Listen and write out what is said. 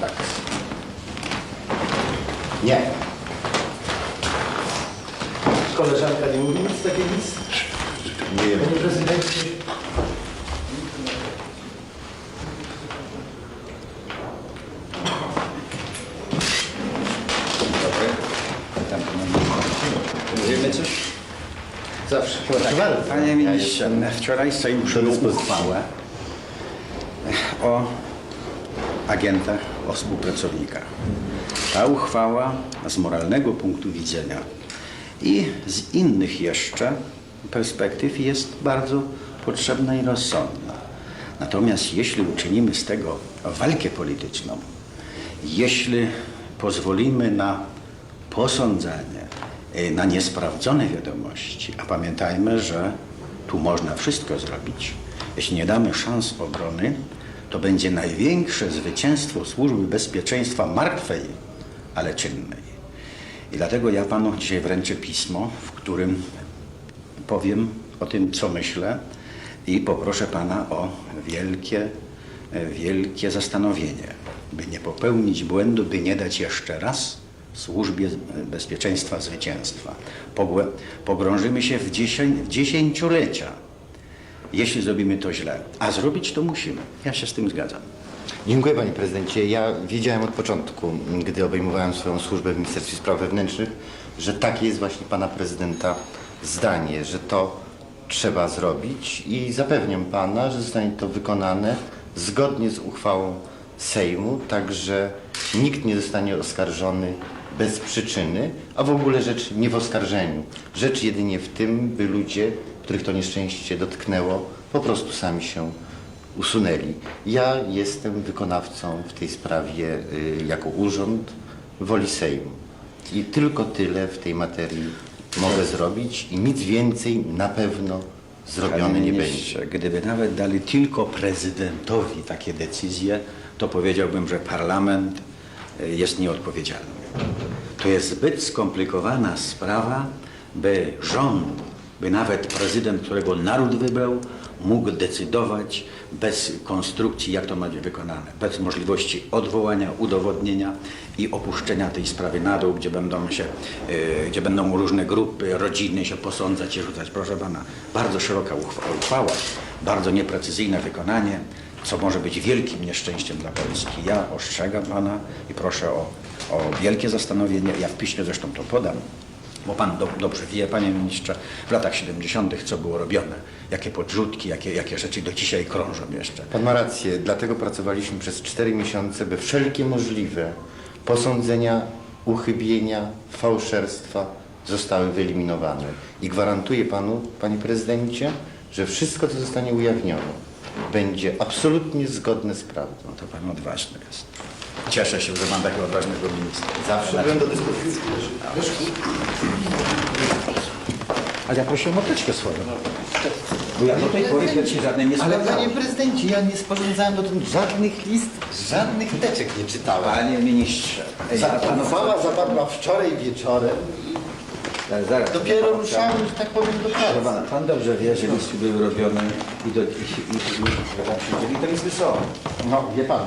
Tak. Nie. Koleżanka nie mówi nic takiego nic? Nie. Panie prezydencie. Wiemy coś? Zawsze. Panie ministrze, wczoraj Sejm przyjął uchwałę o agentach, o współpracownikach. Ta uchwała z moralnego punktu widzenia i z innych jeszcze perspektyw jest bardzo potrzebna i rozsądna. Natomiast jeśli uczynimy z tego walkę polityczną, jeśli pozwolimy na posądzanie, y, na niesprawdzone wiadomości, a pamiętajmy, że tu można wszystko zrobić, jeśli nie damy szans obrony, to będzie największe zwycięstwo Służby Bezpieczeństwa martwej, ale czynnej. I dlatego ja panu dzisiaj wręczę pismo, w którym powiem o tym, co myślę i poproszę pana o wielkie, wielkie zastanowienie, by nie popełnić błędu, by nie dać jeszcze raz służbie bezpieczeństwa zwycięstwa. Pogrążymy się w, dziesię- dziesięciolecia, jeśli zrobimy to źle. A zrobić to musimy. Ja się z tym zgadzam. Dziękuję panie prezydencie. Ja wiedziałem od początku, gdy obejmowałem swoją służbę w Ministerstwie Spraw Wewnętrznych, że takie jest właśnie pana prezydenta zdanie, że to trzeba zrobić i zapewniam pana, że zostanie to wykonane zgodnie z uchwałą Sejmu, także nikt nie zostanie oskarżony bez przyczyny, a w ogóle rzecz nie w oskarżeniu. Rzecz jedynie w tym, by ludzie, których to nieszczęście dotknęło, po prostu sami się usunęli. Ja jestem wykonawcą w tej sprawie y, jako urząd woli Sejmu. I tylko tyle w tej materii mogę zrobić i nic więcej na pewno zrobione Panie nie ministrze, będzie. Gdyby nawet dali tylko prezydentowi takie decyzje, to powiedziałbym, że parlament e, jest nieodpowiedzialny. To jest zbyt skomplikowana sprawa, by rząd, by nawet prezydent, którego naród wybrał, mógł decydować bez konstrukcji, jak to ma być wykonane, bez możliwości odwołania, udowodnienia i opuszczenia tej sprawy na dół, gdzie będą się, e, gdzie będą różne grupy, rodziny się posądzać i rzucać. Proszę pana, bardzo szeroka uchwa- uchwała, bardzo nieprecyzyjne wykonanie, co może być wielkim nieszczęściem dla Polski. Ja ostrzegam pana i proszę o, o wielkie zastanowienie. Ja w piśmie zresztą to podam. Bo pan do, dobrze wie, panie ministrze, w latach 70. co było robione, jakie podrzutki, jakie, jakie rzeczy do dzisiaj krążą jeszcze. Pan ma rację, dlatego pracowaliśmy przez cztery miesiące, by wszelkie możliwe posądzenia, uchybienia, fałszerstwa zostały wyeliminowane. I gwarantuję panu, panie prezydencie, że wszystko, co zostanie ujawnione, będzie absolutnie zgodne z prawdą. No to pan odważny jest. Cieszę się, że mam takiego odważnego ministra. Zawsze byłem do dyspozycji. Ale ja prosiłem o teczkę swoją. Bo ja do tej pory żadnej nie Ale panie prezydencie, ja nie sporządzałem dotąd żadnych list, żadnych teczek nie czytałem. Panie ministrze. Ej, uchwała zapadła wczoraj wieczorem Zaraz, zaraz. Dopiero ruszałem, że tak powiem, do Proszę pracy. pana, pan dobrze wie, że listy były robione i do i, i, i, i, i to jest wysoko. No, wie pan,